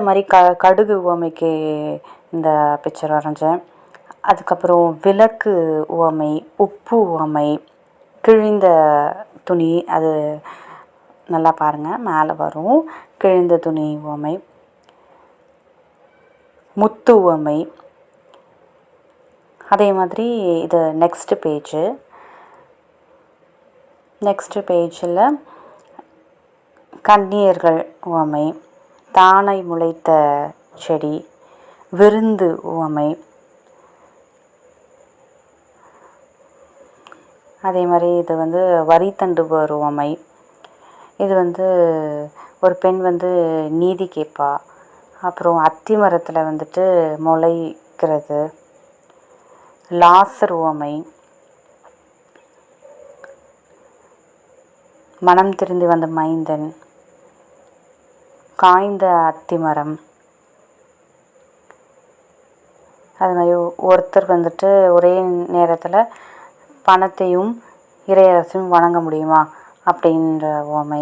இந்த மாதிரி க கடுகு உவமைக்கு இந்த பிக்சர் வரைஞ்சேன். அதுக்கப்புறம் விளக்கு உவமை உப்பு உவமை கிழிந்த துணி அது நல்லா பாருங்கள் மேலே வரும். கிழிந்த துணி உவமை முத்து உவமை. அதே மாதிரி இது நெக்ஸ்ட்டு பேஜு நெக்ஸ்ட்டு பேஜில் கன்னியர்கள் உவமை. தானை முளைத்த செடி விருந்து உவமை. அதே மாதிரி இது வந்து வரித்தண்டுபவர் உவமை. இது வந்து ஒரு பெண் வந்து நீதி கேட்பா. அப்புறம் அத்தி மரத்தில் வந்துட்டு முளைக்கிறது. லாசர் உவமை. மனம் திருந்தி வந்த மைந்தன். காய்ந்த அத்தி மரம். அது மாதிரி ஒருத்தர் வந்துட்டு ஒரே நேரத்தில் பணத்தையும் இறையரசையும் வணங்க முடியுமா? அப்படின்ற உவமை.